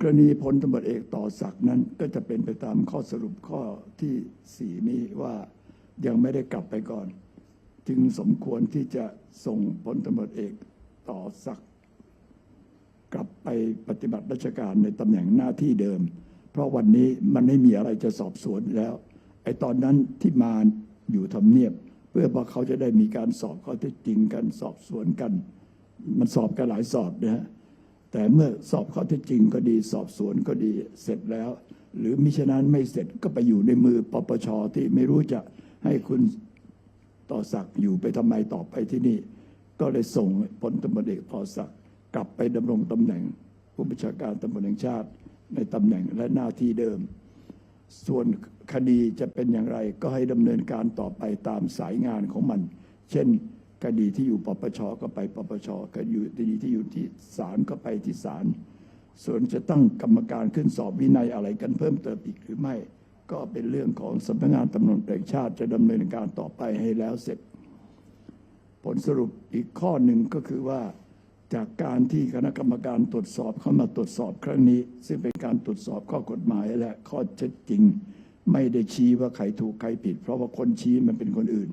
กรณีพลตำรวจเอกต่อศักดิ์นั้นก็จะเป็นไปตามข้อสรุปข้อที่สี่นี้ว่ายังไม่ได้กลับไปก่อน จึงสมควรที่จะส่งพลตำรวจเอกต่อศักดิ์กลับไปปฏิบัติราชการในตำแหน่งหน้าที่เดิม เพราะวันนี้มันไม่มีอะไรจะสอบสวนแล้วไอ้ตอนนั้นที่มาอยู่ทำเนียบ เพื่อว่าเขาจะได้มีการสอบข้อเท็จจริงกันสอบสวนกัน มันสอบกันหลายสอบนะฮะ แต่เมื่อสอบข้อเท็จจริงก็ดีสอบสวนก็ดีเสร็จแล้ว หรือมิฉะนั้นไม่เสร็จก็ไปอยู่ในมือปปชที่ไม่รู้จะให้คุณต่อศักดิ์อยู่ไปทำไมต่อไปที่นี่ ก็เลยส่งพลตำรวจเอกต่อศักดิ์กลับไปดำรงตำแหน่ง ผู้บัญชาการตำรวจแห่งชาติในตำแหน่งและหน้าที่เดิม ส่วนคดีจะเป็นอย่างไรก็ให้ดำเนินการต่อไปตามสายงานของมัน เช่น คดีที่อยู่ปปชก็ไปปปชคดีคดีที่อยู่ที่ศาลก็ไปที่ศาลส่วนจะตั้งกรรมการขึ้นสอบวินัยอะไรกันเพิ่มเติมอีกหรือไม่ ก็เป็นเรื่องของสำนักงานตำรวจแห่งชาติจะดำเนินการต่อไปให้แล้วเสร็จ ผลสรุปอีกข้อหนึ่งก็คือว่า จากการที่คณะกรรมการตรวจสอบเข้ามาตรวจสอบครั้งนี้ ซึ่งเป็นการตรวจสอบข้อกฎหมายและข้อเท็จจริง ไม่ได้ชี้ว่าใครถูกใครผิด เพราะว่าคนชี้มันเป็นคนอื่น